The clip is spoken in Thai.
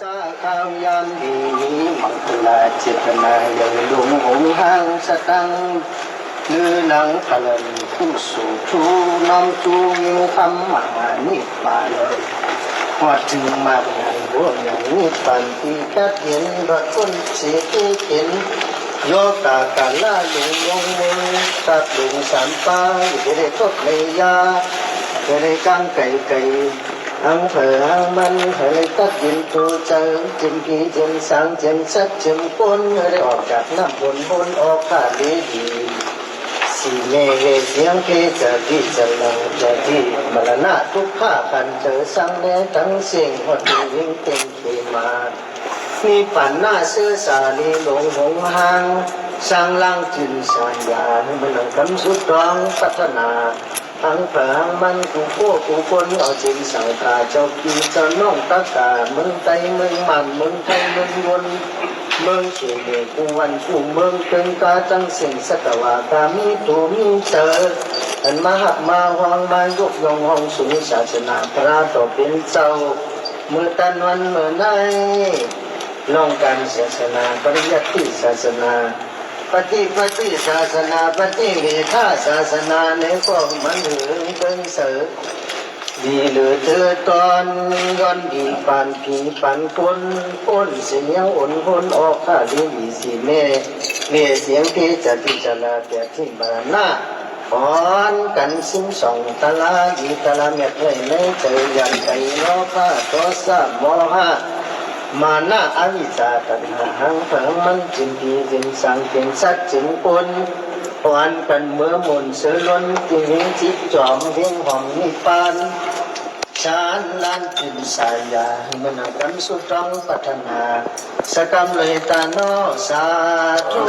สาข้าวยามดีมังคลาเจตนาอย่างลวงหงห้างสตังเนื้อหนังพลันผู้สู่ทูน้อมจูมิวคำมานิพพานเลยพอถึงมากงานบวงอย่างนิพพานที่กัดเห็นรักคนเสียที่เห็นโยตากาลาลุงยงมือตัดลุงสามป้าอยู่ในทบในยาอยู่ในกางไก่ไก่ อังเผออังมันเฮยตัดยินตัวเจอจิมกีจิมสังจิมสัดจิมปนได้ออกจากน้ำบนบนออกขาดดีดีสีเมเเสียงเพจะที่จะลังจะที่มรณะทุกข้ากันเจอสังแดทั้งเสียงหดยิ่งเต็มเขมามีปันหน้าเสื้อสาลีหลงหงหางสร้างล่างจินสายยาให้มันนังกำสุดรองพัฒนา ทั้งเผงมันกูพวกกูคนเอาจินสังกาเจ้าปีเจ้าน้องตะกาเมืองไตเมืองมันเมืองไทยเมืองวนเมืองเขียกูวันกูเมืองตึงกาจังสิ่งสัตวากามีตัวมีเจออันมาหับมาหวังมายกยองหองสูงศาสนาพระต่อเป็นเจ้าเมื่อตันวันเมื่อไหนน้องการศาสนาปริยัติศาสนา ฏิปฏิศาสนาปฏิเวทาศาสนาในความมันหือเป็นเสอดีเหลือเธอตอนย้อนดีปานผีปันคนพ้นเสียงอ่นพ้นออกข้าดีดีสีแม่เรีเสียงที่จะพิจารณาแต่ที่บานาพรกันสิ้นสองตะลาดีตะลาเม็ดเลยในเจอยันใจโลภะโทสะโมหะ มานะอวิชชาตัณหาหังเผิงมันจิมพีจินสังจินสัดจินปนปอนกันเมื่อมุนเสือล้นจินหิงจิตจอมเวียงหอมนิพพานชานลานจินสายามันนักันสุตรังปัฒนา สกรรมเลยตาโนสาธุ